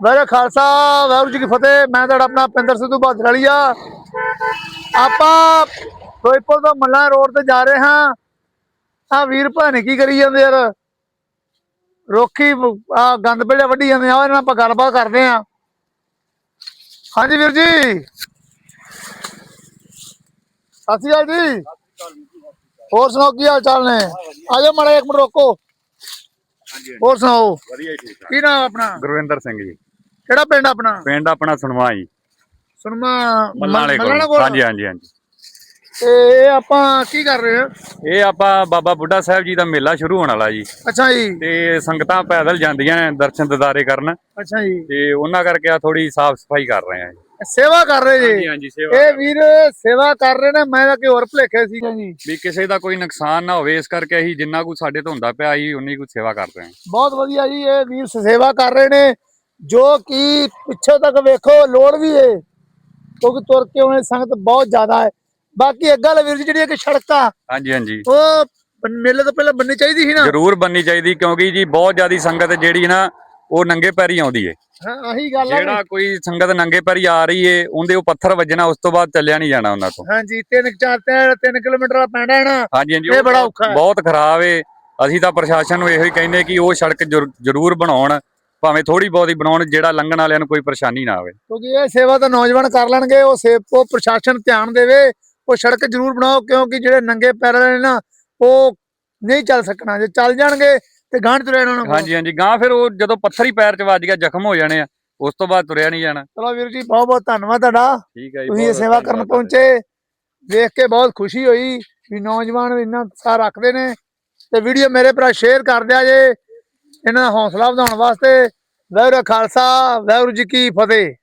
ਵਾਹਿਗੁਰੂ ਖਾਲਸਾ ਵਾਹਿਗੁਰੂ ਜੀ ਕੀ ਫਤਿਹ। ਮੈਂ ਤੁਹਾਡਾ ਆਪਣਾ ਪਿੰਦਰ ਸਿੱਧੂ ਬਾਦਰਾਲੀਆ ਆਪਾਂ ਫਿਰੋਜ਼ਪੁਰ ਤੋਂ ਮੱਲਾ ਰੋਡ ਤੇ ਜਾ ਰਹੇ ਹਾਂ। ਆ ਵੀਰ ਭਾਣੇ ਕੀ ਕਰੀ ਜਾਂਦੇ ਯਾਰ? ਰੋਕੀ ਆ ਗੰਦ ਬੇਲੇ ਵੱਢੀ ਜਾਂਦੇ ਆ ਇਹਨਾਂ ਨਾਲ ਆਪਾਂ ਗੱਲਬਾਤ ਕਰਦੇ ਆ ਹਾਂਜੀ ਵੀਰ ਜੀ। ਸਤਿ ਸ਼੍ਰੀ ਅਕਾਲ ਜੀ। ਹੋਰ ਸੁਣਾਓ ਕੀ ਹਾਲ ਚਾਲ ਨੇ? ਆਜੋ ਮਾੜਾ ਇੱਕ ਮਿੰਟ ਰੋਕੋ। ਹਾਂਜੀ ਹੋਰ ਸੁਣਾਓ। ਵਧੀਆ ਠੀਕ ਆ ਕੀ ਨਾਮ ਆਪਣਾ? ਗੁਰਵਿੰਦਰ ਸਿੰਘ ਜੀ। ਕਿਹੜਾ ਪਿੰਡ ਆਪਣਾ? ਪਿੰਡ ਆਪਣਾ ਸੁਣਵਾ ਜੀ। ਸੁਣਮਾ ਮੱਲਾਂ ਵਾਲੇ ਮੱਲ੍ਹਾਂ ਕੋਲ? ਹਾਂਜੀ ਹਾਂਜੀ ਹਾਂਜੀ। ਤੇ ਇਹ ਆਪਾਂ ਕੀ ਕਰ ਰਹੇ ਹਾਂ? ਇਹ ਆਪਾਂ ਬਾਬਾ ਬੁੱਢਾ ਸਾਹਿਬ ਜੀ ਦਾ ਮੇਲਾ ਸ਼ੁਰੂ ਹੋਣ ਵਾਲਾ ਜੀ। ਅੱਛਾ ਜੀ। ਤੇ ਸੰਗਤਾਂ ਪੈਦਲ ਜਾਂਦੀਆਂ ਨੇ ਦਰਸ਼ਨ ਦਿਦਾਰੇ ਕਰਨ। ਅੱਛਾ ਜੀ। ਤੇ ਉਹਨਾਂ ਕਰਕੇ ਆ ਥੋੜੀ ਸਾਫ਼ ਸਫ਼ਾਈ ਕਰ ਰਹੇ ਆ ਜੀ। ਸੇਵਾ ਕਰ ਰਹੇ ਜੀ? ਹਾਂਜੀ ਸੇਵਾ ਇਹ ਵੀਰ ਸੇਵਾ ਕਰ ਰਹੇ ਨੇ ਮੈਂ ਤਾਂ ਕਿ ਹੋਰ ਭੁਲੇਖੇ ਸੀ। ਜੀ। ਵੀ ਕਿਸੇ ਦਾ ਕੋਈ ਨੁਕਸਾਨ ਨਾ ਹੋਵੇ ਇਸ ਕਰਕੇ ਅਸੀਂ ਜਿੰਨਾ ਕੁ ਸਾਡੇ ਤੋਂ ਹੁੰਦਾ ਪਿਆ ਅਸੀਂ ਉਨੀ ਕੁ ਸੇਵਾ ਕਰ ਰਹੇ ਹਾਂ। ਬਹੁਤ ਵਧੀਆ ਜੀ ਇਹ ਵੀਰ ਸੇਵਾ ਕਰ ਰਹੇ ਨੇ। ਜੋ ਕਿ ਪਿੱਛੇ ਤੱਕ ਵੇਖੋ ਲੋੜ ਵੀ ਏ। ਕਿਉਂਕਿ ਤੁਰ ਕੇ ਉਹਨੇ ਸੰਗਤ ਬਹੁਤ ਜ਼ਿਆਦਾ ਹੈ ਬਾਕੀ ਗੱਲ ਵੀਰ ਜੀ ਜਿਹੜੀ ਇੱਕ ਸੜਕਾਂ ਹਾਂਜੀ ਹਾਂਜੀ। ਉਹ ਮੇਲੇ ਤੋਂ ਪਹਿਲਾਂ ਬੰਨੀ ਚਾਹੀਦੀ ਸੀ ਨਾ? ਜ਼ਰੂਰ ਬੰਨੀ ਚਾਹੀਦੀ ਕਿਉਂਕਿ ਜੀ ਬਹੁਤ ਜ਼ਿਆਦੀ ਸੰਗਤ ਜਿਹੜੀ ਨਾ ਉਹ ਨੰਗੇ ਪੈਰੀ ਆਉਂਦੀ ਏ। ਹਾਂ ਆਹੀ ਗੱਲ ਆ ਜਿਹੜਾ ਕੋਈ ਸੰਗਤ ਨੰਗੇ ਪੈਰੀ ਆ ਰਹੀ ਏ ਉਹਦੇ ਉਹ ਪੱਥਰ ਵੱਜਣਾ ਉਸ ਤੋਂ ਬਾਅਦ ਚੱਲਿਆ ਨਹੀਂ ਜਾਣਾ ਉਹਨਾਂ ਤੋਂ। ਹਾਂਜੀ ਤਿੰਨ ਚਾਰ ਤਿੰਨ ਤਿੰਨ ਕਿਲੋਮੀਟਰ ਦਾ ਪੈਂਦਾ ਹੈ ਨਾ? ਹਾਂਜੀ ਹਾਂਜੀ ਇਹ ਬੜਾ ਔਖਾ। ਬਹੁਤ ਖਰਾਬ ਏ। ਅਸੀਂ ਤਾਂ ਪ੍ਰਸ਼ਾਸਨ ਨੂੰ ਇਹੋ ਹੀ ਕਹਿੰਦੇ ਕਿ ਉਹ ਸੜਕ ਜ਼ਰੂ- ਜ਼ਰੂਰ ਬਣਾਉਣ। ਭਾਵੇਂ ਥੋੜੀ ਬਹੁਤੀ ਬਣਾਉਣ ਜਿਹੜਾ ਲੰਘਣ ਵਾਲਿਆਂ ਨੂੰ ਕੋਈ ਪਰੇਸ਼ਾਨੀ ਨਾ ਆਵੇ। ਕਿਉਂਕਿ ਇਹ ਸੇਵਾ ਤਾਂ ਨੌਜਵਾਨ ਕਰ ਲੈਣਗੇ ਉਹ ਸੇਵ ਉਹ ਪ੍ਰਸ਼ਾਸਨ ਧਿਆਨ ਦੇਵੇ ਉਹ ਸੜਕ ਜ਼ਰੂਰ ਬਣਾਓ ਕਿਉਂਕਿ ਜਿਹੜੇ ਨੰਗੇ ਪੈਰ ਵਾਲੇ ਨੇ ਨਾ ਉਹ ਨਹੀਂ ਚੱਲ ਸਕਣਾ। ਜੇ ਚੱਲ ਜਾਣਗੇ ਤੇ ਗਾਂਢ ਤੁਰੇ ਉਹਨਾਂ ਨੂੰ ਹਾਂਜੀ ਹਾਂਜੀ ਗਾਂ ਫਿਰ ਉਹ ਜਦੋਂ ਪੱਥਰ ਹੀ ਪੈਰ 'ਚ ਵੱਜ ਗਿਆ ਜ਼ਖਮ ਹੋ ਜਾਣੇ ਆ ਉਸ ਤੋਂ ਬਾਅਦ ਤੁਰਿਆ ਨਹੀਂ ਜਾਣਾ। ਚਲੋ ਵੀਰ ਜੀ ਬਹੁਤ ਬਹੁਤ ਧੰਨਵਾਦ ਤੁਹਾਡਾ। ਠੀਕ ਹੈ ਜੀ ਤੁਸੀਂ ਇਹ ਸੇਵਾ ਕਰਨ ਪਹੁੰਚੇ ਦੇਖ ਕੇ ਬਹੁਤ ਖੁਸ਼ੀ ਹੋਈ ਵੀ ਨੌਜਵਾਨ ਇੰਨਾ ਉਤਸ਼ਾਹ ਰੱਖਦੇ ਨੇ। ਤੇ ਵੀਡੀਓ ਮੇਰੇ ਭਰਾ ਸ਼ੇਅਰ ਕਰ ਦਿਆ ਜੇ। ਇਹਨਾਂ ਦਾ ਹੌਸਲਾ ਵਧਾਉਣ ਵਾਸਤੇ ਵਾਹਿਗੁਰੂ ਖਾਲਸਾ ਵਾਹਿਗੁਰੂ ਜੀ ਕੀ ਫਤਿਹ।